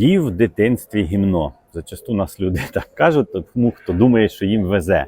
їв в дитинстві гімно. Зачасту нас люди так кажуть, тому хто думає, що їм везе.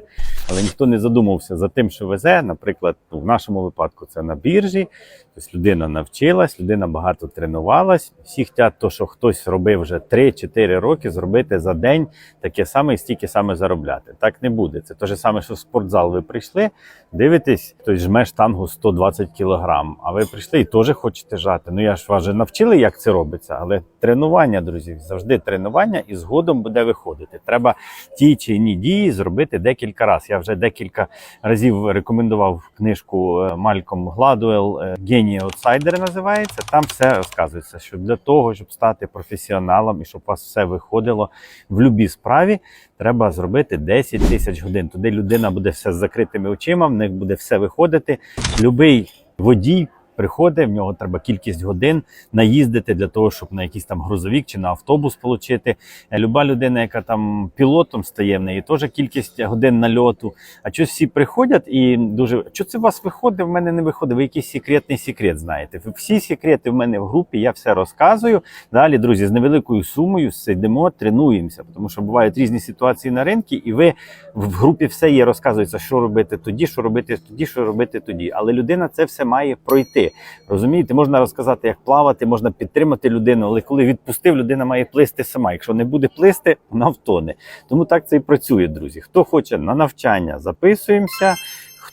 Але ніхто не задумався за тим, що везе. Наприклад, ну, в нашому випадку це на біржі. Тобто людина навчилась, людина багато тренувалась. Всі хочуть, то, що хтось робив вже 3-4 роки, зробити за день таке саме і стільки саме заробляти. Так не буде. Це те саме, що в спортзал ви прийшли, дивитесь, хтось жме штангу 120 кілограм, а ви прийшли і теж хочете жати. Ну я ж вас же навчили, як це робиться, але тренування, друзі, завжди тренування і згодом буде виходити. Треба ті чи ні дії зробити декілька разів. Я вже декілька разів рекомендував книжку е, Мальком Гладуел е, Генії аутсайдери називається. Там все розказується, що для того, щоб стати професіоналом і щоб у вас все виходило в будь-якій справі, треба зробити 10 тисяч годин. Туди людина буде все з закритими очима, в них буде все виходити. Любий водій. Приходить, в нього треба кількість годин наїздити для того, щоб на якийсь там грузовик чи на автобус отримати. Люба людина, яка там пілотом стає, в неї теж кількість годин нальоту. А щось всі приходять і дуже що це у вас виходить? В мене не виходить. Ви якийсь секретний секрет знаєте. Ви всі секрети в мене в групі, я все розказую. Далі, друзі, з невеликою сумою сидимо, тренуємося, тому що бувають різні ситуації на ринку, і ви в групі все є, розказується, що робити тоді, що робити тоді, що робити тоді. Але людина це все має пройти. Розумієте, можна розказати, як плавати, можна підтримати людину, але коли відпустив, людина має плисти сама. Якщо не буде плисти, вона втоне. Тому так це і працює, друзі. Хто хоче на навчання, записуємося.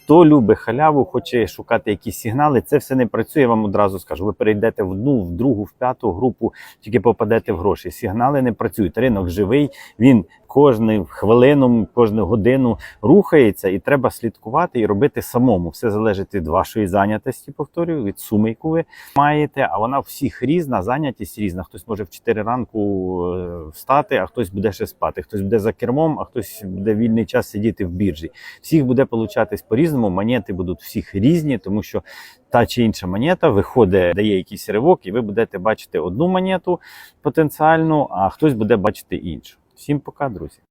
Хто любить халяву, хоче шукати якісь сигнали, це все не працює. Я вам одразу скажу. Ви перейдете в одну, в другу, в п'яту групу, тільки попадете в гроші. Сигнали не працюють. Ринок живий. Він кожну хвилину, кожну годину рухається, і треба слідкувати і робити самому. Все залежить від вашої зайнятості. Повторюю, від суми, яку ви маєте. А вона всіх різна, зайнятість різна. Хтось може в 4 ранку е, встати, а хтось буде ще спати. Хтось буде за кермом, а хтось буде вільний час сидіти в біржі. Всіх буде получатись по-різному. Монети будуть всіх різні, тому що та чи інша монета виходить, дає якийсь ривок, і ви будете бачити одну монету потенціальну, а хтось буде бачити іншу. Всім пока, друзі.